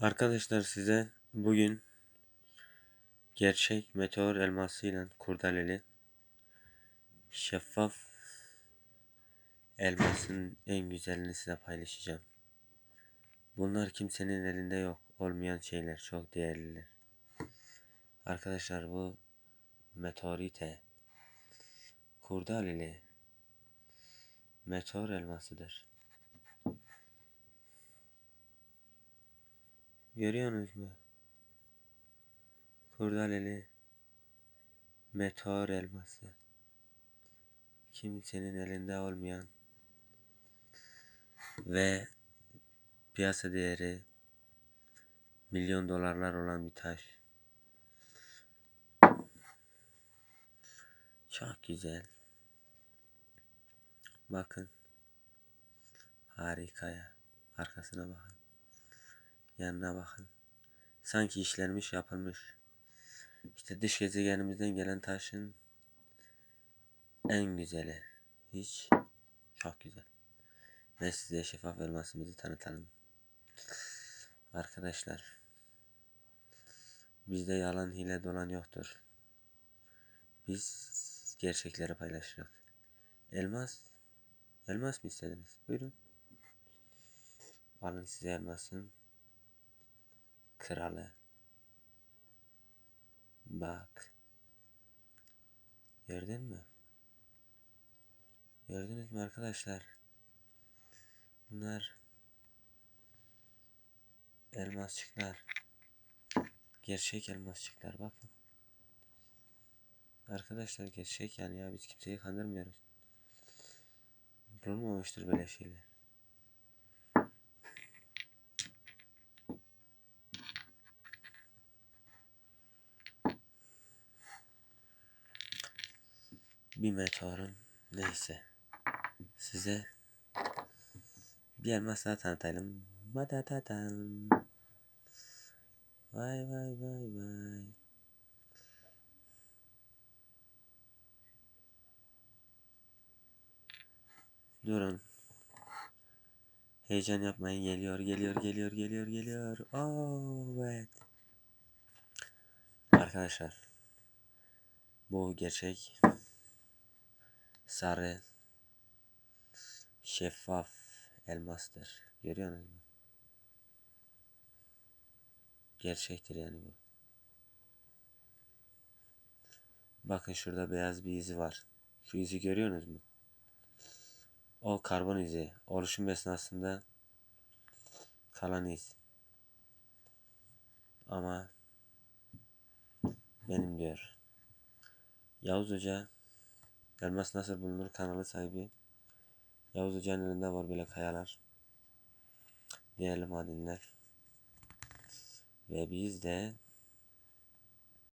Arkadaşlar size bugün gerçek meteor elmasıyla kurdaleli şeffaf elmasın en güzelini size paylaşacağım. Bunlar kimsenin elinde yok. Olmayan şeyler. Çok değerliler. Arkadaşlar bu meteorite kurdaleli meteor elmasıdır. Görüyorsunuz mu? Kurdaleli meteor elması. Kimsenin elinde olmayan ve piyasa değeri milyon dolarlar olan bir taş. Çok güzel. Bakın. Harikaya. Arkasına bakın. Yanına bakın. Sanki işlenmiş yapılmış. İşte dış gezegenimizden gelen taşın en güzeli. Hiç çok güzel. Ve size şeffaf elmasımızı tanıtalım. Arkadaşlar. Bizde yalan hile dolan yoktur. Biz gerçekleri paylaşırız. Elmas. Elmas mı istediniz? Buyurun. Alın size elmasın kralı. Bak. Gördün mü? Gördünüz mü arkadaşlar? Bunlar elmasçıklar. Gerçek elmasçıklar bakın. Arkadaşlar gerçek yani ya biz kimseyi kandırmıyoruz. Bulunmamıştır böyle şeyler. Bir meteorun neyse size bir elmas daha tanıtalım. Madadadan. Vay vay vay vay. Durun. Heyecan yapmayın. Geliyor, geliyor, geliyor, geliyor, geliyor. Oh, evet. Arkadaşlar. Bu gerçek sarı şeffaf elmastır. Görüyorsunuz mu? Gerçektir yani bu. Bakın şurada beyaz bir izi var. Şu izi görüyorsunuz mu? O karbon izi. Oluşum esnasında kalan iz. Ama benim diyor. Yavuz Hoca Elmas nasıl bulunur kanalı sahibi. Yavuz Hoca'nın elinde var böyle kayalar. Değerli madenler. Ve biz de